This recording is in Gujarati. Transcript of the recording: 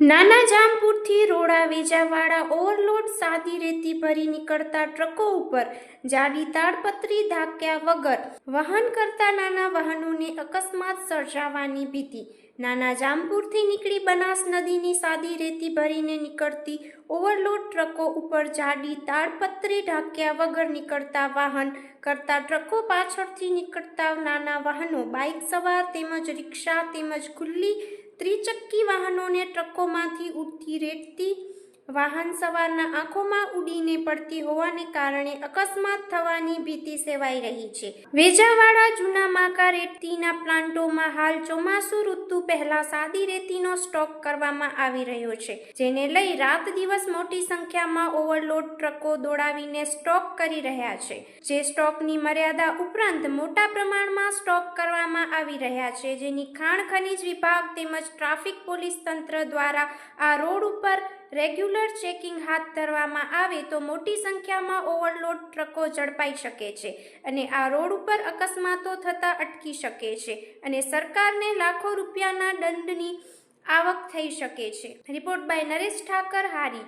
નાના જામપુરથી રોડા વેજાવાળા ઓવરલોડ સાદી રેતી ભરી નીકળતા ટ્રકો ઉપર જાડી તાડપત્રી ધાક્યા વગર વહન કરતા નાના વાહનોને અકસ્માત સર્જાવાની ભીતિ. નાના જામપુરથી નીકળી બનાસ નદીની સાદી રેતી ભરીને નીકળતી ઓવરલોડ ટ્રકો ઉપર જાડી તાડપત્રી ઢાંક્યા વગર નીકળતા વાહન કરતા ટ્રકો પાછળથી નીકળતા નાના વાહનો બાઇક સવાર તેમજ રિક્ષા તેમજ ખુલ્લી ત્રિચક્કી વાહનોને ટ્રકોમાંથી ઉડતી રેડતી વાહન સવારના આંખોમાં ઉડીને પડતી હોવાને કારણે અકસ્માત થવાની ભીતિ સેવાઈ રહી છે. વેજાવાળા જૂના માકા રેતીના પ્લાન્ટોમાં હાલ ચોમાસુ ઋતુ પહેલા સાદી રેતીનો સ્ટોક કરવામાં આવી રહ્યો છે, જેને લઈ રાત દિવસ મોટી સંખ્યામાં ઓવરલોડ ટ્રકો દોડાવીને સ્ટોક કરી રહ્યા છે. જે સ્ટોકની મર્યાદા ઉપરાંત મોટા પ્રમાણમાં સ્ટોક કરવામાં આવી રહ્યા છે, જેની ખાણ ખનીજ વિભાગ તેમજ ટ્રાફિક પોલીસ તંત્ર દ્વારા આ રોડ ઉપર રેગ્યુલર ચેકિંગ હાથ ધરવામાં આવે તો મોટી સંખ્યામાં ઓવરલોડ ટ્રકો ઝડપાઈ શકે છે અને આ રોડ ઉપર અકસ્માતો થતા અટકી શકે છે અને સરકારને લાખો રૂપિયાના દંડની આવક થઈ શકે છે. Report by Naresh Thakar, Harij.